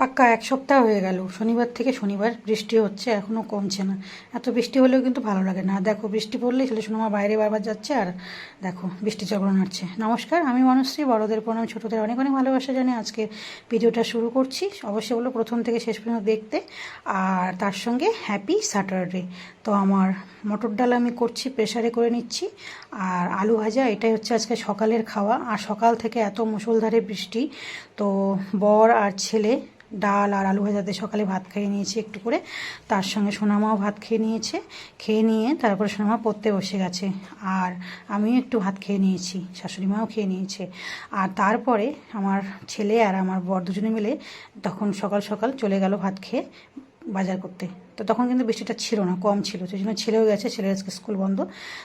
পাক্কা এক সপ্তাহ হয়ে গেল। শনিবার থেকে শনিবার বৃষ্টি হচ্ছে এখনও কমছে না। এত বৃষ্টি হলেও কিন্তু ভালো লাগে না। দেখো, বৃষ্টি পড়লেই ছেলে শোনো আমার বাইরে বারবার যাচ্ছে আর দেখো, বৃষ্টি চক্র নাড়ছে। নমস্কার, আমি মনশ্রী, বড়দের প্রণাম, ছোটদের অনেক অনেক ভালোবাসা জানি আজকে ভিডিওটা শুরু করছি। অবশ্যই বলো প্রথম থেকে শেষ পর্যন্ত দেখতে। আর তার সঙ্গে হ্যাপি স্যাটারডে তো আমার মটর ডাল আমি করছি প্রেশারে করে নিচ্ছি। আর আলু ভাজা, এটাই হচ্ছে আজকে সকালের খাওয়া। আর সকাল থেকে এত মুষলধারে বৃষ্টি। তো বর আর ছেলে ডাল আর আলু ভাজাতে সকালে ভাত খেয়ে নিয়েছি একটু করে। তার সঙ্গে সোনামাও ভাত খেয়ে নিয়েছে। খেয়ে নিয়ে তারপরে সোনামা পড়তে বসে গেছে। আর আমিও একটু ভাত খেয়ে নিয়েছি শাশুড়ি মাও খেয়ে নিয়েছে। আর তারপরে আমার ছেলে আর আমার বর দুজনে মিলে তখন সকাল সকাল চলে গেল ভাত খেয়ে বাজার করতে। তো তখন কিন্তু বৃষ্টিটা ছিল না, কম ছিল। সেই জন্য ছেলেও গেছে, ছেলের আজকে স্কুল বন্ধ।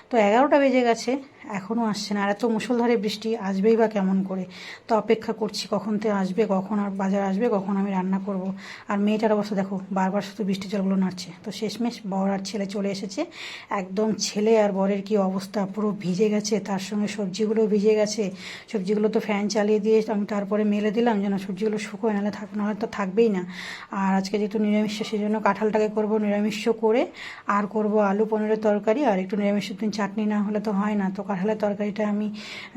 তো এগারোটা বেজে গেছে এখনও আসছে না। আর এত মুসলধারে বৃষ্টি, আসবেই বা কেমন করে? তো অপেক্ষা করছি, কখন থেকে আসবে, কখন আর বাজার আসবে, কখন আমি রান্না করব। আর মেয়েটার অবস্থা দেখো, বারবার শুধু বৃষ্টি জলগুলো নাড়ছে। তো শেষমেশ বর আর ছেলে চলে এসেছে। একদম ছেলে আর বরের কি অবস্থা? পুরো ভিজে গেছে, তার সঙ্গে সবজিগুলো ভিজে গেছে। সবজিগুলো তো ফ্যান চালিয়ে দিয়ে আমি তারপরে মেলে দিলাম, যেন সবজিগুলো শুকোয় নাহলে থাক নাহলে তো থাকবেই না। আর আজকে যেহেতু নিরামিষ সেই জন্য কাঁঠালটাকে করব নিরামিষ করে, আর করব আলু পনিরের তরকারি, আর একটু নিরামিষ দিন চাটনি না হলে তো হয় না। তো কাঁঠালের তরকারিটা আমি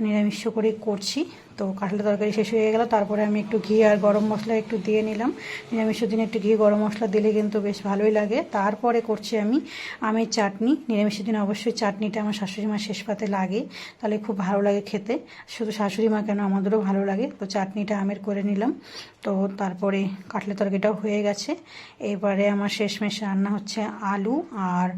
নিরামিষ করেই করছি। তো কাঁঠালের তরকারি শেষ হয়ে গেল। তারপরে আমি একটু ঘি আর গরম মশলা একটু দিয়ে নিলাম। নিরামিষ দিনে একটু ঘি গরম মশলা দিলে কিন্তু বেশ ভালোই লাগে। তারপরে করছি আমি আমের চাটনি। নিরামিষের দিনে অবশ্যই চাটনিটা আমার শাশুড়ি মা শেষ পাতে লাগে। তাহলে খুব ভালো লাগে খেতে। শুধু শাশুড়ি মা কেন, আমাদেরও ভালো লাগে। তো চাটনিটা আমের করে নিলাম। তো তারপরে কাটলে তরকারিটাও হয়ে গেছে। এবারে আমার শেষমেশ রান্না হচ্ছে আলু আর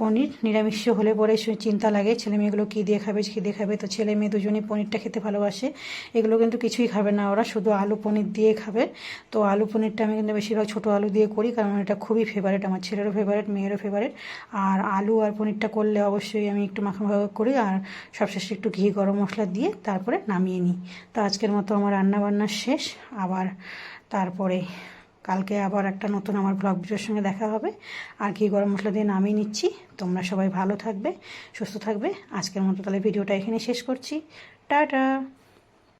পনির নিরামিষ হলে পরে চিন্তা লাগে, ছেলে মেয়েগুলো কী দিয়ে খাবে, কী দিয়ে খাবে। তো ছেলে মেয়ে দুজনেই পনিরটা খেতে ভালোবাসে। এগুলো কিন্তু কিছুই খাবে না ওরা, শুধু আলু পনির দিয়ে খাবে। তো আলু পনিরটা আমি কিন্তু বেশিরভাগ ছোটো আলু দিয়ে করি, কারণ এটা খুবই ফেভারিট আমার ছেলেরও ফেভারিট মেয়েরও ফেভারেট আর আলু আর পনিরটা করলে অবশ্যই আমি একটু মাখামাখা করি, আর সবশেষে একটু ঘি, গরম মশলা দিয়ে তারপরে নামিয়ে নিই। তো আজকের মতো আমার রান্না বান্না শেষ, আবার তারপরে কালকে আবার একটা নতুন আমার ব্লগ ভিডিওর সঙ্গে দেখা হবে। আর কি গরম মশলা দিয়ে নামিয়ে নিচ্ছি। তোমরা সবাই ভালো থাকবে, সুস্থ থাকবে। আজকের মতো তাহলে ভিডিওটা এখানে শেষ করছি। টাটা!